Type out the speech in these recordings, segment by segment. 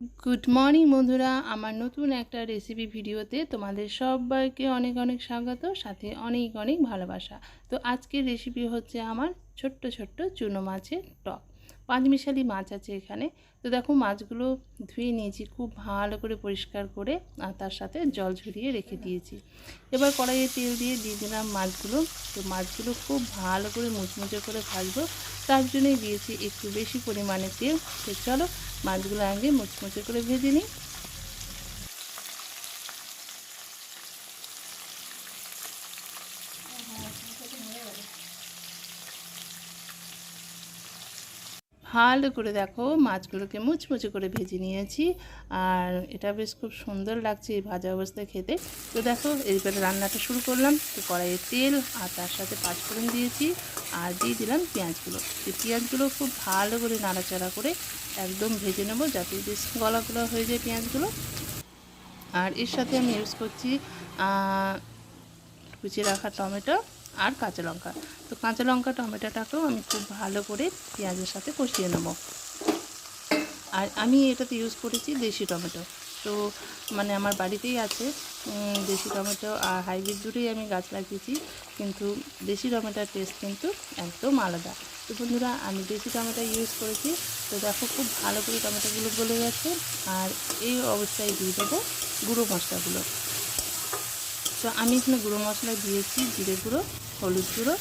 Good morning বন্ধুরা। আমার নতুন একটা রেসিপি ভিডিওতে তোমাদের সবাইকে অনেক অনেক স্বাগত, সাথে অনেক অনেক ভালোবাসা। তো আজকের রেসিপি হচ্ছে আমার ছোট্ট ছোট্ট চুনো মাছের টক। পাঁচমিশালি মাছ আছে এখানে। তো দেখো মাছগুলো ধুয়ে নিয়েছি খুব ভালো করে পরিষ্কার করে আর তার সাথে জল ঝরিয়ে রেখে দিয়েছি। এবার কড়াইয়ে তেল দিয়ে দিয়ে দিলাম মাছগুলো। তো মাছগুলো খুব ভালো করে মুচমুচে করে ভাজবো। তার জন্যই দিয়েছি একটু বেশি পরিমাণে তেল। তো চলো মাছগুলো আগে মুচমুচে করে ভেজে নিই। ভালো করে দেখো, মাছগুলোকে মুচমুচে করে ভেজে নিয়েছি। আর এটা বেশ খুব সুন্দর লাগছে এই ভাজা অবস্থায় খেতে। তো দেখো এইবারে রান্নাটা শুরু করলাম। তো কড়াইয়ে তেল আর তার সাথে পাঁচফোড়ন দিয়েছি আর দিয়ে দিলাম পেঁয়াজগুলো। এই পেঁয়াজগুলো খুব ভালো করে নাড়াচাড়া করে একদম ভেজে নেব যাতে বেশ গলা গলা হয়ে যায় পেঁয়াজগুলো। আর এর সাথে আমি ইউজ করছি কুচিয়ে রাখা টমেটো। আর কাঁচা লঙ্কা। তো কাঁচা লঙ্কা, টমেটোটাকেও আমি খুব ভালো করে পেঁয়াজের সাথে কষিয়ে নেব। আর আমি এটাতে ইউজ করেছি দেশি টমেটো। তো মানে আমার বাড়িতেই আছে দেশি টমেটো আর হাইব্রিড দুটোই আমি গাছ লাগিয়েছি, কিন্তু দেশি টমেটোর টেস্ট কিন্তু একদম আলাদা। তো বন্ধুরা, আমি দেশি টমেটো ইউজ করেছি, তো দেখো খুব ভালো করে টমেটোগুলো গলে গেছে, আর এই অবস্থায় দিয়ে দেবো গুঁড়ো মশলাগুলো। তো আমি এখানে গুঁড়ো মশলা দিয়েছি, জিরে গুঁড়ো, হলুদ গুঁড়ো,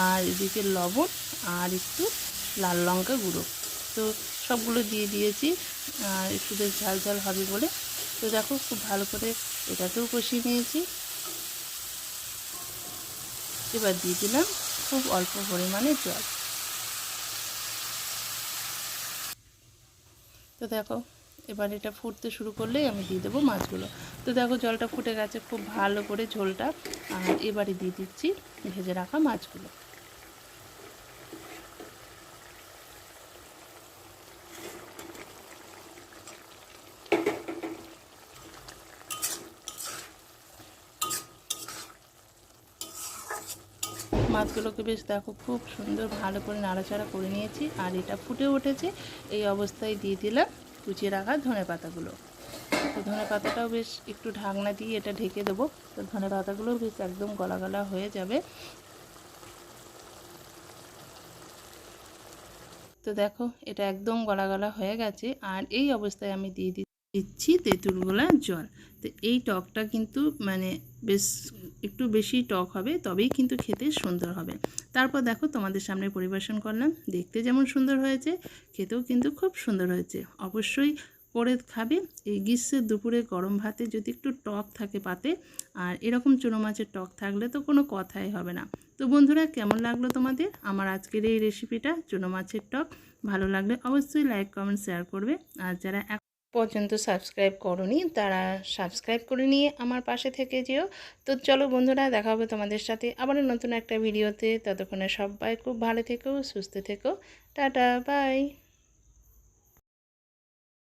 আর এদিকে লবণ আর একটু লাল লঙ্কা গুঁড়ো। তো সবগুলো দিয়ে দিয়েছি, আর একটু বেশ ঝাল ঝাল হবে বলে। তো দেখো খুব ভালো করে এটাকেও কষিয়ে নিয়েছি। এবার দিয়ে দিলাম খুব অল্প পরিমাণে জল। তো দেখো এবার এটা ফুটতে শুরু করলেই আমি দিয়ে দেবো মাছগুলো। তো দেখো জলটা ফুটে গেছে খুব ভালো করে ঝোলটা। আর এবারে দিয়ে দিচ্ছি ভেজে রাখা মাছগুলো। মাছগুলোকে বেশ দেখো খুব সুন্দর ভালো করে নাড়াচাড়া করে নিয়েছি, আর এটা ফুটে উঠেছে। এই অবস্থায় দিয়ে দিলাম কুচিয়ে রাখা ধনে পাতাগুলো। তো ধনে পাতাটাও বেশ একটু ঢাকনা দিয়ে এটা ঢেকে দেবো। তো ধনে পাতাগুলো বেশ একদম গলা গলা হয়ে যাবে। তো দেখো, এটা একদম গলা গলা হয়ে গেছে। আর এই অবস্থায় আমি দিয়ে দিচ্ছি তেঁতুলগোলা জল। তো এই টকটা কিন্তু মানে বেশ একটু বেশি টক হবে, তবেই কিন্তু খেতে সুন্দর হবে। তারপর দেখো তোমাদের সামনে পরিবেশন করলাম। দেখতে যেমন সুন্দর হয়েছে, খেতেও কিন্তু খুব সুন্দর হয়েছে। অবশ্যই করে খাবে। এই গ্রীষ্মের দুপুরে গরম ভাতে যদি একটু টক থাকে পাতে, আর এরকম চুনো মাছের টক থাকলে তো কোনো কথাই হবে না। তো বন্ধুরা, কেমন লাগল তোমাদের? আমার আজকের এই রেসিপিটা চুনো মাছের টক। ভালো লাগলে অবশ্যই লাইক কমেন্ট শেয়ার করবে। আর যারা পর্যন্ত সাবস্ক্রাইব করনি, তারা সাবস্ক্রাইব করে নিয়ে আমার পাশে থেকে যেও। তো চলো বন্ধুরা, দেখা হবে তোমাদের সাথে আবারও নতুন একটা ভিডিওতে। ততক্ষণে সবাই খুব ভালো থেকো, সুস্থ থেকো। Tata, bye.